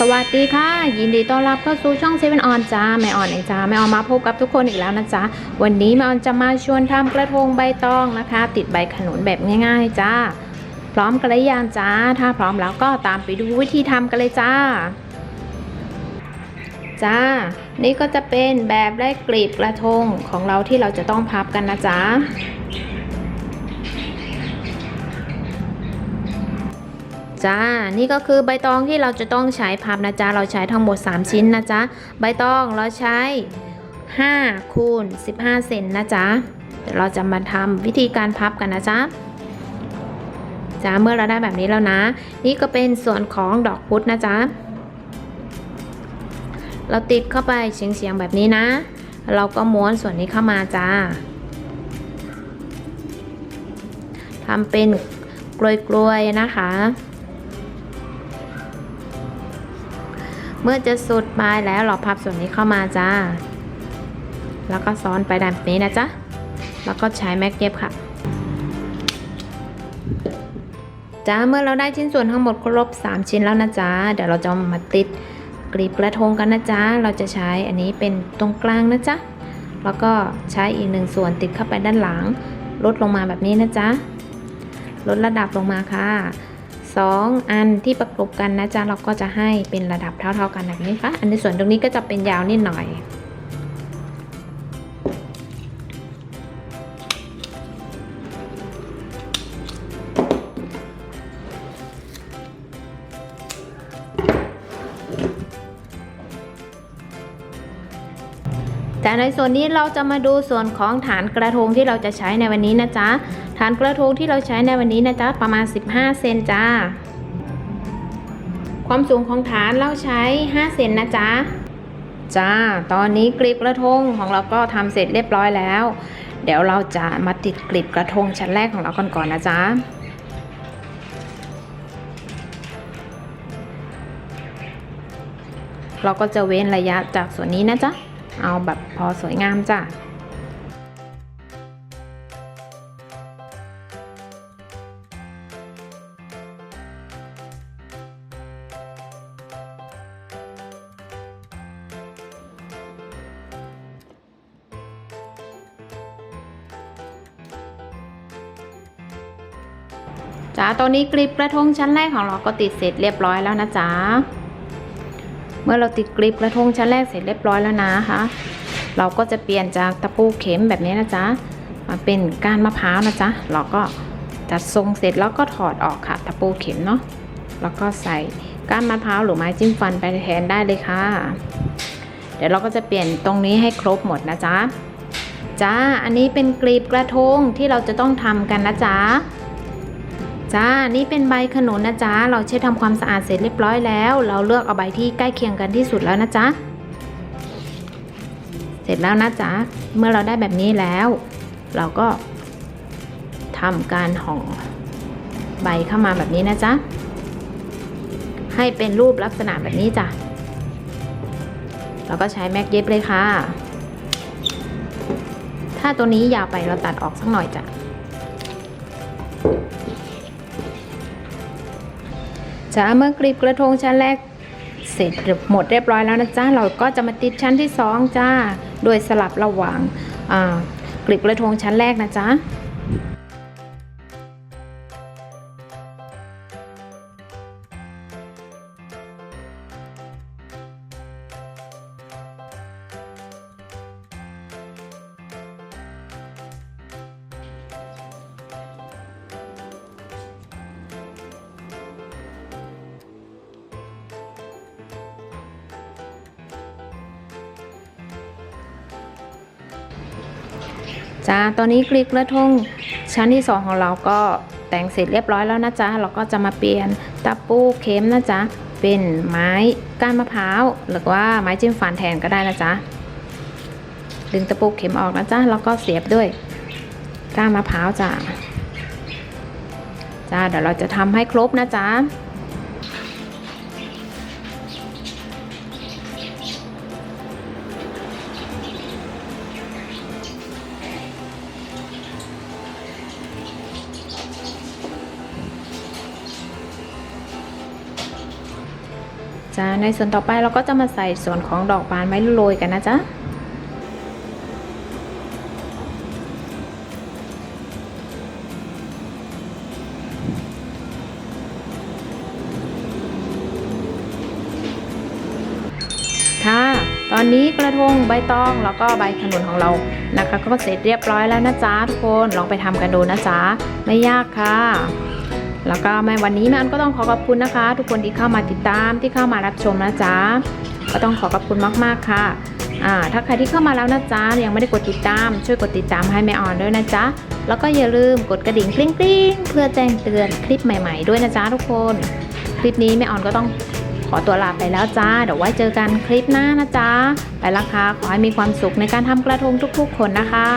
สวัสดีค่ะ ยินดีต้อนรับเข้าสู่ช่องเซเว่นออนจ้าแม่ออนเองจ้าแม่ออนมาพบกับทุกคนอีกแล้วนะจ๊ะวันนี้แม่ออนจะมาชวนทำกระทงใบตองนะคะ ติดใบขนุนแบบง่าย ๆจ้า พร้อมกันหรือยังจ้า ถ้าพร้อมแล้วก็ตามไปดูวิธีทำกันเลยจ้า จ้า นี่ก็จะเป็นแบบได้กลีบกระทงของเราที่เราจะต้องพับกันนะจ๊ะ จ้า นี่ก็คือใบตองที่เราจะต้องใช้พับนะจ๊ะ เราใช้ทั้งหมด 3 ชิ้นนะจ๊ะ ใบตองเราใช้ 5 คูณ 15 เซนนะจ๊ะ เดี๋ยวเราจะมาทำวิธีการพับกันนะจ๊ะจ้าเมื่อเราได้แบบนี้แล้วนะ นี่ก็เป็นส่วนของดอกพุธนะจ๊ะ เราติดเข้าไปเฉียงๆแบบนี้นะ เราก็ม้วนส่วนนี้เข้ามาจ้าทำเป็นกลวยๆนะคะ เมื่อจะสุดปลายแล้วเราพับส่วนนี้เข้ามาจ้า แล้วก็ซ้อนไปแบบนี้นะจ๊ะ แล้วก็ใช้แม็กเย็บค่ะจ้าเมื่อเราได้ชิ้นส่วนทั้งหมดครบ 3 ชิ้นแล้วนะจ๊ะ เดี๋ยวเราจะมาติดกลีบกระทงกันนะจ๊ะ เราจะใช้อันนี้เป็นตรงกลางนะจ๊ะ แล้วก็ใช้อีกหนึ่งส่วนติดเข้าไปด้านหลัง ลดลงมาแบบนี้นะจ๊ะ ลดระดับลงมาค่ะ สองอันที่ประกบกันนะจ๊ะเราก็จะให้เป็นระดับเท่าๆกันแบบนี้ค่ะ อันในส่วนตรงนี้ก็จะเป็นยาวนิดหน่อยแต่ในส่วนนี้เราจะมาดูส่วนของฐานกระทงที่เราจะใช้ในวันนี้นะจ๊ะ ฐานกระทงที่เราใช้ในวันนี้นะจ๊ะประมาณ 15 เซนจ้า ความสูงของฐานเราใช้ 5 เซนนะจ๊ะจ้า ตอนนี้กลีบกระทงของเราก็ทำเสร็จเรียบร้อยแล้ว เดี๋ยวเราจะมาติดกลีบกระทงชั้นแรกของเราก่อนก่อนนะจ๊ะเราก็จะเว้นระยะจากส่วนนี้นะจ๊ะ เอาแบบพอสวยงามจ้ะ จ้าตอนนี้กลีบกระทงชั้นแรกของเราก็ติดเสร็จเรียบร้อยแล้วนะจ๊ะเมื่อเราติดกลีบกระทงชั้นแรกเสร็จเรียบร้อยแล้วนะคะเราก็จะเปลี่ยนจากตะปูเข็มแบบนี้นะจ๊ะมาเป็นก้านมะพร้าวนะจ๊ะเราก็จัดทรงเสร็จแล้วก็ถอดออกค่ะ ตะปูเข็มเนาะแล้วก็ใส่ก้านมะพร้าวหรือไม้จิ้มฟันไปแทนได้เลยค่ะ เดี๋ยวเราก็จะเปลี่ยนตรงนี้ให้ครบหมดนะจ๊ะจ้าอันนี้เป็นกลีบกระทงที่เราจะต้องทำกันนะจ๊ะ จ้า นี่เป็นใบขนุนนะจ๊ะ เราเช็ดทำความสะอาดเสร็จเรียบร้อยแล้ว เราเลือกเอาใบที่ใกล้เคียงกันที่สุดแล้วนะจ๊ะ เสร็จแล้วนะจ๊ะ เมื่อเราได้แบบนี้แล้ว เราก็ทำการห่อใบเข้ามาแบบนี้นะจ๊ะ ให้เป็นรูปลักษณะแบบนี้จ้ะ เราก็ใช้แม็กเย็บเลยค่ะ ถ้าตัวนี้ยาวไปเราตัดออกสักหน่อยจ้ะ จ้าเมื่อกรีบกระทงชั้นแรก เสร็จหมดเรียบร้อยแล้วนะจ้าเราก็จะมาติดชั้นที่สองจ้าโดยสลับระหว่างกรีบกระทงชั้นแรกนะจ้า จ้าตอนนี้กลีบกระทงชั้นที่ 2 ของเราก็แต่งเสร็จเรียบร้อยแล้วนะจ๊ะ เราก็จะมาเปลี่ยนตะปูเข็มนะจ๊ะ เป็นไม้ก้านมะพร้าว หรือว่าไม้จิ้มฟันแทนก็ได้นะจ๊ะ ดึงตะปูเข็มออกนะจ๊ะ แล้วก็เสียบด้วยก้านมะพร้าวจ้ะจ้าเดี๋ยวเราจะทำให้ครบนะจ๊ะ จ้าในส่วนต่อไปเราก็จะมาใส่ส่วนของดอกบานไม้โรยกันนะจ๊ะค่ะ ตอนนี้กระทงใบตองแล้วก็ใบขนุนของเรานะคะ ก็เสร็จเรียบร้อยแล้วนะจ๊ะทุกคนลองไปทำกันดูนะจ๊ะไม่ยากค่ะ แล้วก็ในวันนี้แม่อันก็ต้องขอขอบคุณนะคะ ทุกคนที่เข้ามาติดตามที่เข้ามารับชมนะจ๊ะก็ต้องขอขอบคุณมากๆค่ะอ่าถ้าใครที่เข้ามาแล้วนะจ๊ะยังไม่ได้กดติดตาม ช่วยกดติดตามให้แม่ออนด้วยนะจ๊ะแล้วก็อย่าลืมกดกระดิ่งกริ๊งกริ๊งเพื่อแจ้งเตือนคลิปใหม่ ๆ ด้วยนะจ๊ะทุกคน คลิปนี้แม่ออนก็ต้องขอตัวลาไปแล้วจ้า เดี๋ยวไว้เจอกันคลิปหน้านะจ๊ะไปละค่ะขอให้มีความสุขในการทำกระทงทุกๆ คนนะคะ